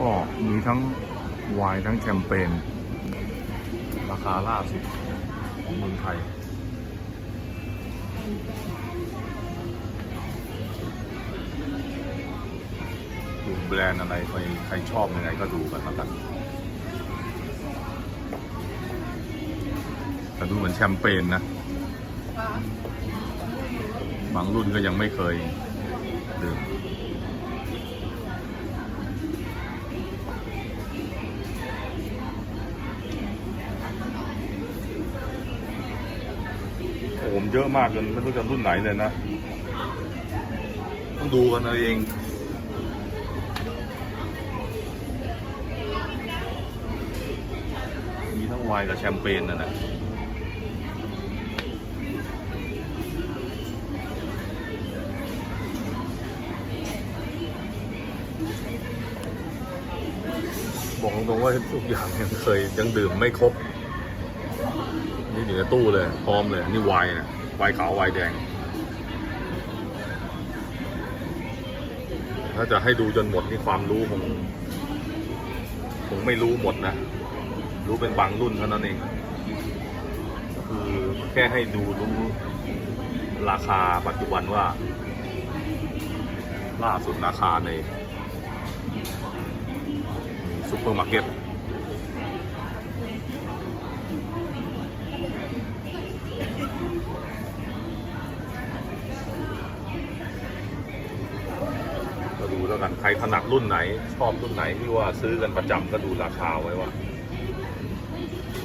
ก็มีทั้งไวน์ทั้งแชมเปญราคาล่าสุดของเมืองไทยดูแบรนด์อะไรใครใครชอบยังไงก็ดูกันแล้วกันแต่ดูเหมือนแชมเปญนะ บางรุ่นก็ยังไม่เคยดื่ม โอ้โหเยอะมากจนไม่รู้จะรุ่นไหนเลยนะ ต้องดูกันเอาเองมีทั้งไวน์กับแชมเปญนั่นแหละบอกตรงๆว่าทุกอย่างยังเคยยังดื่มไม่ครบ อยู่ในตู้เลยพร้อมเลยนี่ไวน์นะไวน์ขาวไวน์แดง ถ้าจะให้ดูจนหมดนี่ความรู้คงคงไม่รู้หมดนะ รู้เป็นบางรุ่นเท่านั้นเองคือแค่ให้ดูรู้ราคาปัจจุบันว่า ล่าสุดราคาในซุปเปอร์มาร์เก็ต ก็ดูแล้วกันใค รถนัดรุ่นไหนชอบรุ่นไหนที่ว่าซื้อกันประจำก็ดูราคาไว้ว่า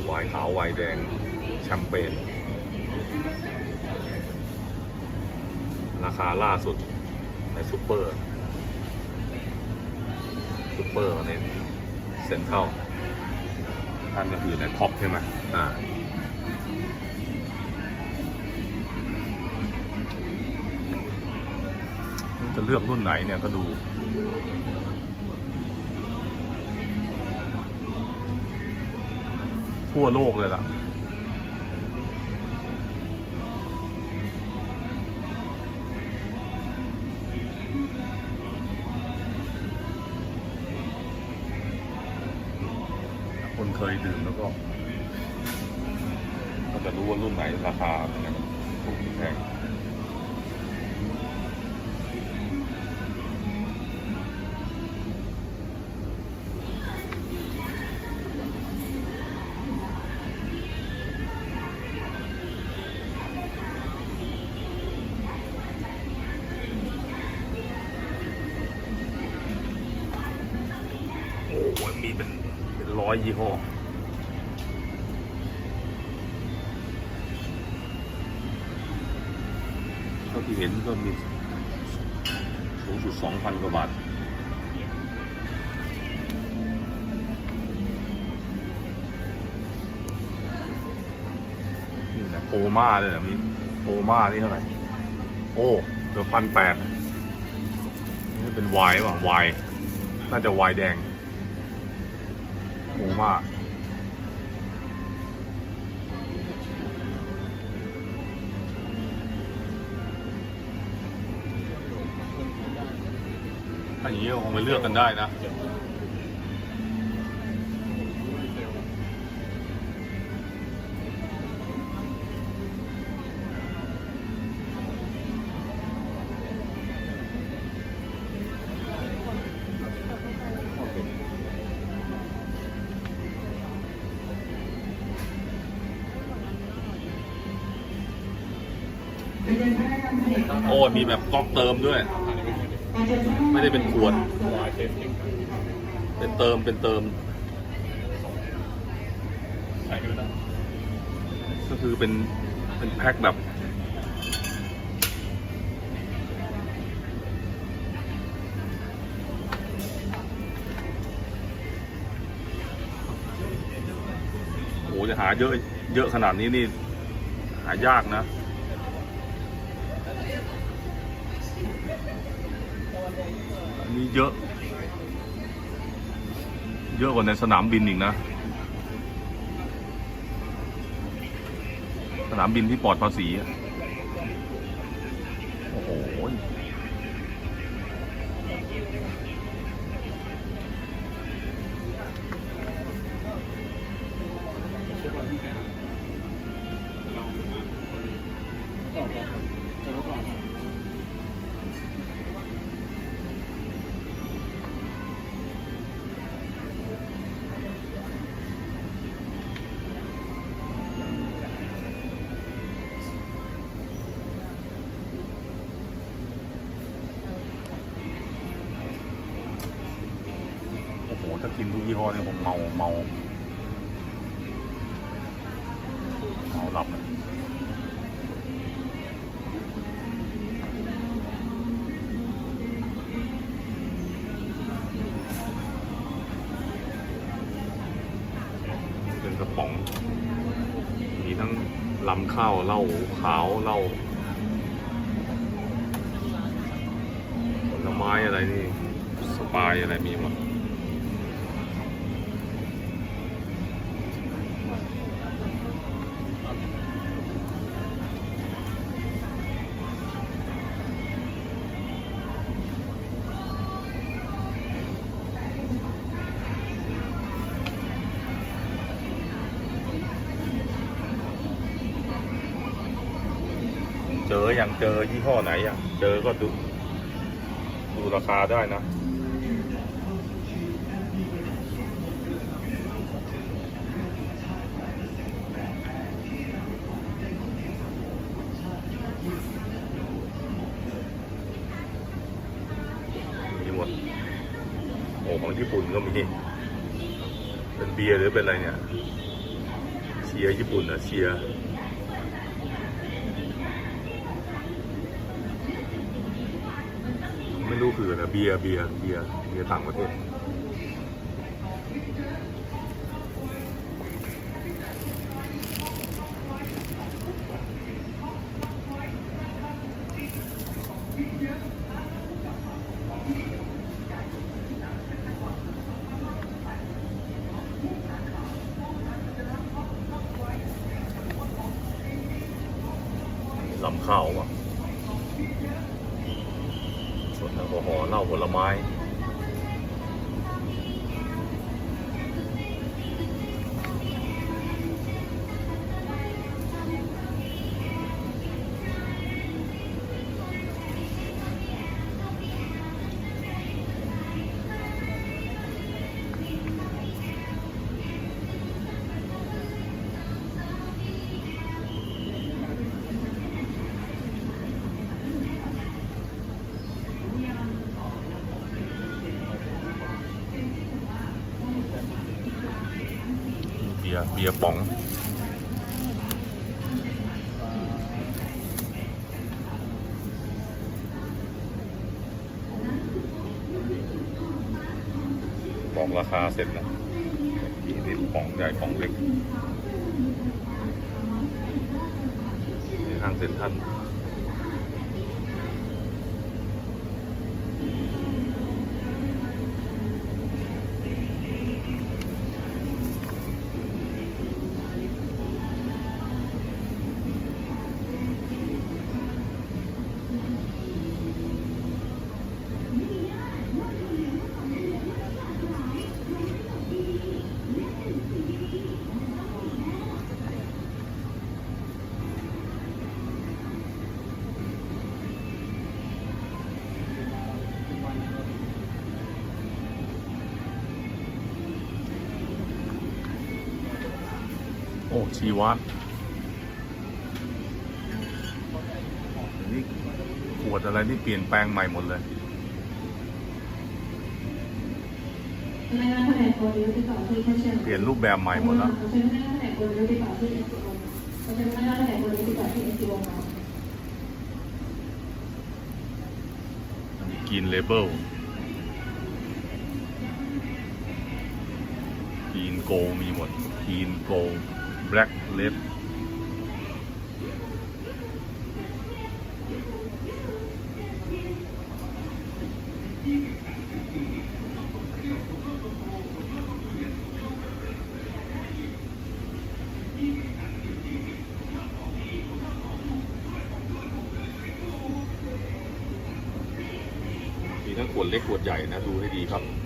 ไวน์ขาวไวน์แดงแชมเปญราคาล่าสุดในซูเปอร์ซูเปอร์ในเซ็นทรัลท่านก็คือในท็อปใช่ไหมอ่าจะเลือกรุ่นไหนเนี่ยก็ดู ทั่วโลกเลยล่ะ คนเคยดื่มแล้วก็ก็จะรู้ว่ารุ่นไหนราคาเป็นไงถูกหรือแพง ที่เห็นก็มีสูงสุดสองพันกว่าบาทนี่นะโพม่าเลยนะมีโพม่านี่เท่าไหร่ โอ้เกือบพันแปดนี่เป็นไวน์ป่ะไวน์น่าจะไวน์แดงโพม่า ถ้าอย่างนี้ก็คงไปเลือกกันได้นะโอ้มีแบบก๊อกเติมด้วย ไม่ได้เป็นขวด เป็นเติมเป็นเติม ก็คือเป็นเป็นแพ็คแบบโอ้จะหาเยอะ เยอะขนาดนี้นี่ หายากนะ อันนี้เยอะ เยอะกว่าในสนามบินอีกนะ สนามบินที่ปลอดภาษีอะโอ้โห ยี่ห้อนี่ยผมเมาเมาเมาหลับเป็นกระป๋อง มีทั้งลำข้าวเหล้าขาวเหล้าผลไม้อะไรนี่ สปายอะไรมีหมด ย่างเจอยี่ห้อไหนอย่างเจอก็ดูดูราคาได้นะ มีหมด โอ้ของญี่ปุ่นก็มีเป็นเบียร์หรือเป็นอะไรเนี่ย เชียร์ญี่ปุ่นอะเชียร์ ไม่รู้คืออะไรเบียร์เบียร์เบียร์เบียร์ต่างประเทศลำข้าวอะ ส่วนแอลกอฮอล์เหล้าผลไม้ ยร์เบียร์ป๋องบอกราคาเสร็จนะกี่ลิตรป๋องใหญ่ป๋องเล็กห้างเซ็นทรัล ชีวัตนี่ขวดอะไรนี่เปลี่ยนแปลงใหม่หมดเลยเปลี่ยนรูปแบบใหม่หมดแล้วอันนี้กินเลเบลกีนโกมีหมดกีนโก แบล็กเลดมีทั้งขวดเล็กขวดใหญ่นะ ดูให้ดีครับ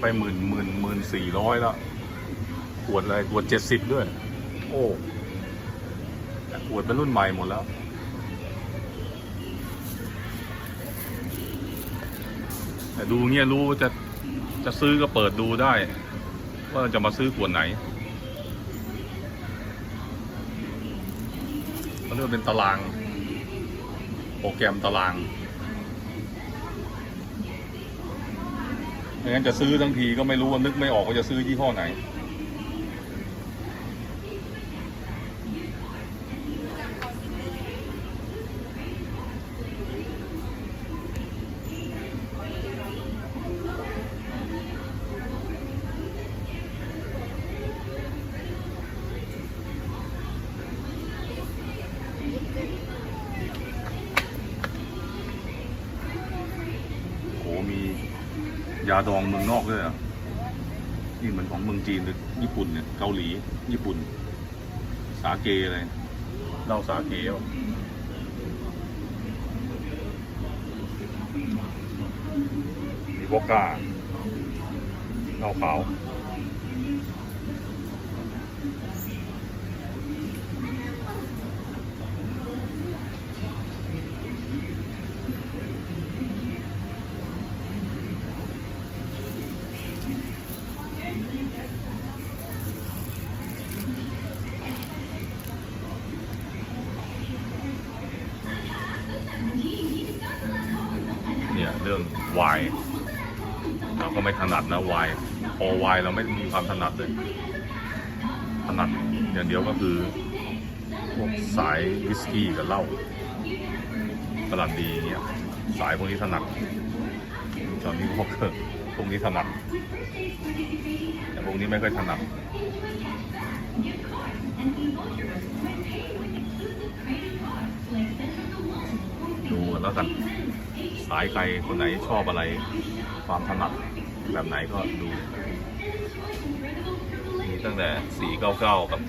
ไปหมื่นหมื่นหมื่นสี่ร้อยแล้วขวดอะไรขวดเจ็ดสิบด้วย โอ้ขวดเป็นรุ่นใหม่หมดแล้ว แต่ดูเงี้ยรู้ว่าจะจะซื้อก็เปิดดูได้ ว่าจะมาซื้อขวดไหนมันเรียกเป็นตาราง โปรแกรมตาราง ไม่งั้นจะซื้อทั้งทีก็ไม่รู้ว่านึกไม่ออกว่าจะซื้อยี่ห้อไหน ยาดองเมืองนอกด้วยอะนี่เหมือนของเมืองจีนหรือญี่ปุ่นเนี่ยเกาหลี ญี่ปุ่น สาเกอะไรเหล้าสาเกวะมีวอกก้าเหล้าขาว วายเราก็ไม่ถนัดนะวายพอวายเราไม่มีความถนัดเลยถนัดอย่างเดียวก็คือพวกสายวิสกี้กับเหล้าตลาดดีเนี่ยสายพวกนี้ถนัดตอนนี้พวกพวกนี้ถนัดแต่พวกนี้ไม่ค่อยถนัดดูแล้วกัน สายใครคนไหนชอบอะไร ความถนัดแบบไหนก็ดูมีตั้งแต่ 499 กับ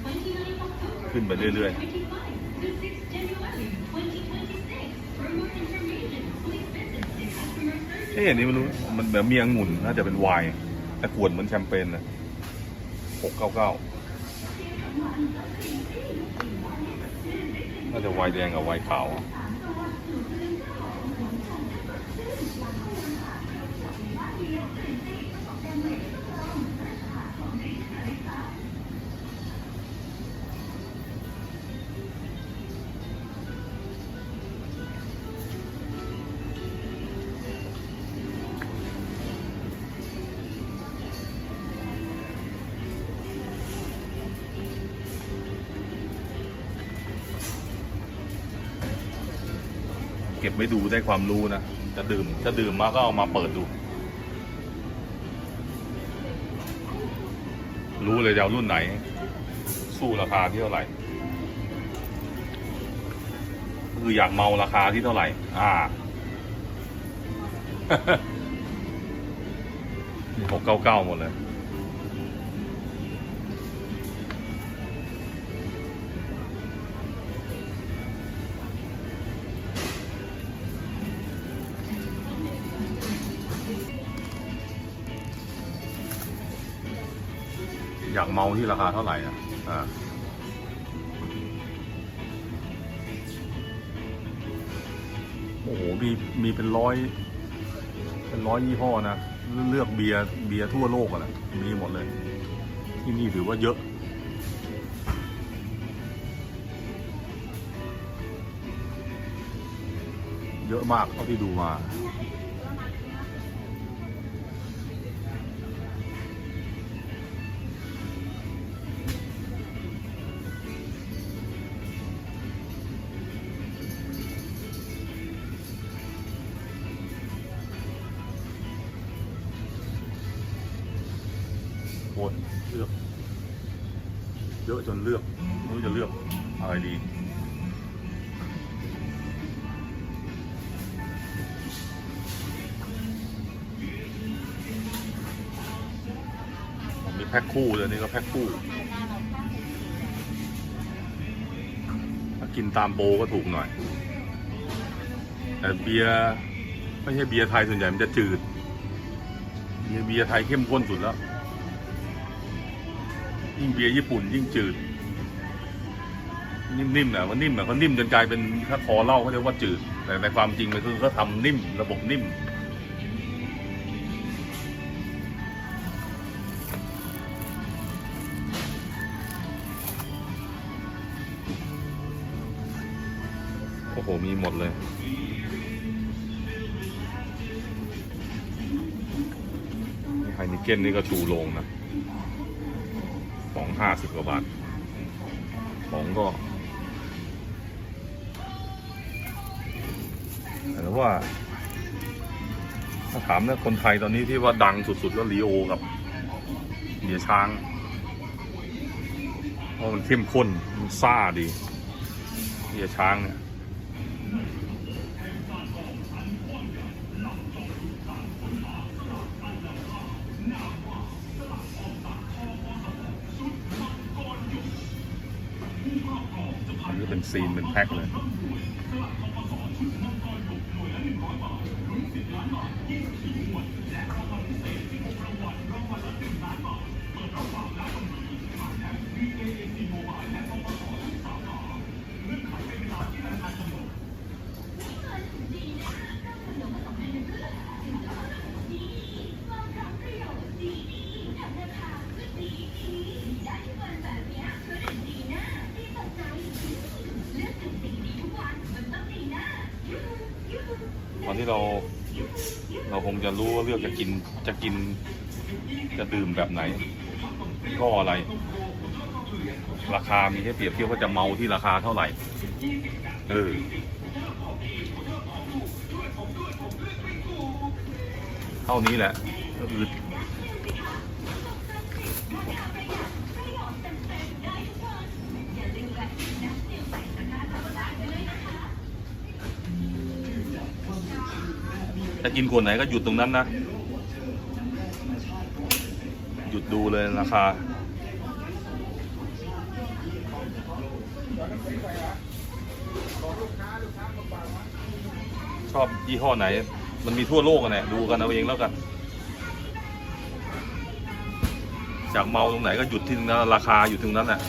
ขึ้นไปเรื่อย ๆ เอ๊ะอันนี้ไม่รู้ มันแบบมีองุ่นน่าจะเป็นไวน์แต่ขวดเหมือนแชมเปญนะ699 น่าจะไวน์แดงกับไวน์ขาว ก็บไว้ดูได้ความรู้นะจะดื่มจะดื่มมาก็เอามาเปิดดู รู้เลยจะเอารุ่นไหน สู้ราคาที่เท่าไหร่ คืออยากเมาราคาที่เท่าไหร่ อ่าหกเก้าเก้าหมดเลย มาที่ราคาเท่าไหร่อะอ่าโอ้โหมีมีเป็นร้อย เป็นร้อยยี่ห้อนะ เลือกเบียร์เบียร์ทั่วโลกอะนะมีหมดเลย ที่นี่ถือว่าเยอะเยอะมากเท่าที่ดูมา เยอะจนเลือกไม่รู้จะเลือกอะไรดีมีแพ็คคู่เลยนี่ก็แพ็คคู่ ถ้ากินตามโปรก็ถูกหน่อย แต่เบียร์ไม่ใช่เบียร์ไทยส่วนใหญ่มันจะจืด เบียร์ไทยเข้มข้นสุดแล้ว ยิ่งเบียร์ญี่ปุ่นยิ่งจืด นิ่มๆนะมันนิ่มอะเขานิ่มจนกลายเป็นถ้าคอเหล้าเขาเรียกว่าจืด แต่ในความจริงมันคือเขาทำนิ่มระบบนิ่มโอ้โห มีหมดเลยไฮนิเก้นนี่ก็ชูโรงนะ ห้าสิบกว่าบาทของก็แต่ว่า ถ้าถามนะคนไทยตอนนี้ที่ว่าดังสุดๆก็ลีโอกับเบียช้างเพราะมันเข้มข้นมันซ่าดีเบียช้างเนี่ย เที่เรา เราคงจะรู้ว่าเลือกจะกินจะกิน จะดื่มแบบไหนก็อะไร ราคามีให้เปรียบเทียบว่าจะเมาที่ราคาเท่าไหร่เออเท่านี้แหละก็คือ จะกินขวดไหนก็หยุดตรงนั้นนะ หยุดดูเลยราคา ชอบยี่ห้อไหน มันมีทั่วโลกกันแหละดูกันเอาเองแล้วกัน จากเมาตรงไหนก็หยุดที่ตรงนั้นราคาอยู่ตรงนั้นแหละ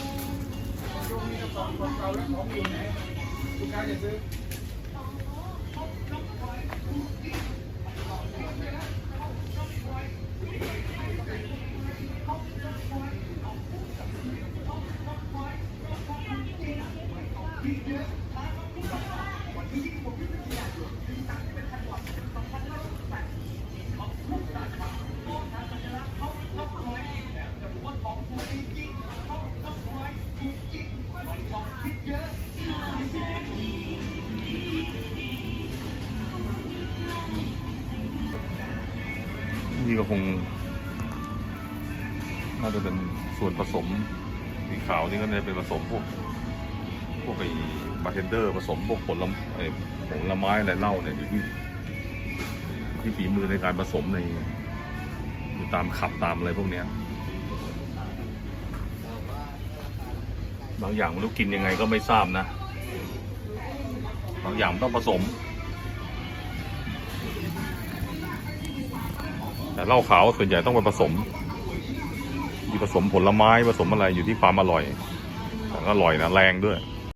น่าจะเป็นส่วนผสมสีขาวนี่ก็จะเป็นผสมพวกพวกไอ้บาร์เทนเดอร์ผสมพวกผลไม้ไอ้ผลไม้อะไรเหล้าเนี่ยอยู่ที่ที่ฝีมือในการผสมในอยู่ตามขับตามอะไรพวกเนี้ยบางอย่างไม่รู้กินยังไงก็ไม่ทราบนะบางอย่างมันต้องผสม แต่เหล้าขาวส่วนใหญ่ต้องไปผสม ผสมผลไม้ผสมอะไรอยู่ที่ความอร่อยแต่ก็อร่อยนะแรงด้วย